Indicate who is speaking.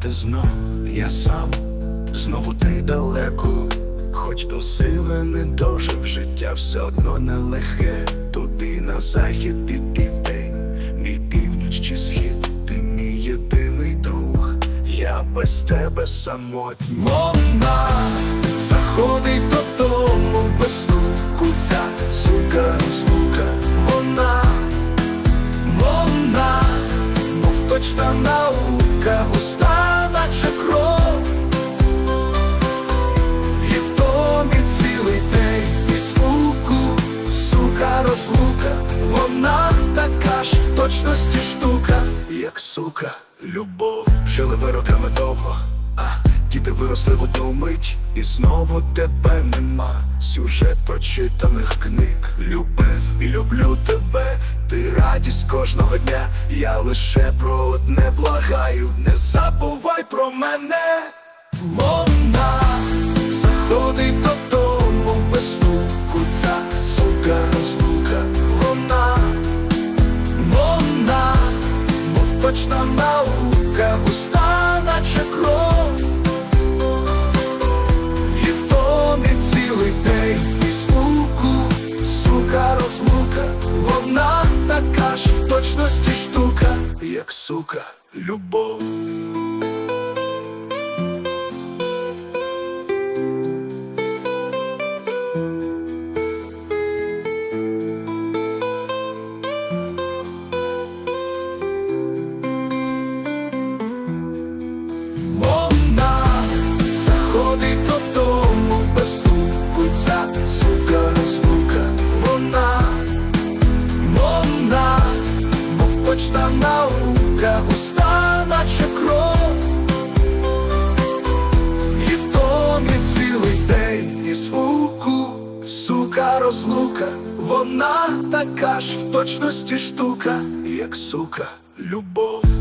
Speaker 1: ти знов, я сам, знову ти далеко, хоч до сили не дожив життя, все одно нелегке. Туди на захід і південь, мій північ чи схід, ти мій єдиний друг, я без тебе самотній. Вона заходить додому без стуку, ця сука розлука, вона, вона, мов точна наука, вона така ж в точності штука, як сука, любов, жили ви роками довго, а діти виросли в одну мить, і знову тебе нема. Сюжет прочитаних книг, любив і люблю тебе, ти радість кожного дня. Я лише про одне благаю, не забувай про мене. Точна наука, густа, наче кров. І в домі цілий день і звуку, сука розлука, вона така ж в точності штука, як сука, любов. Розлука, вона така ж в точності штука, як сука, любов.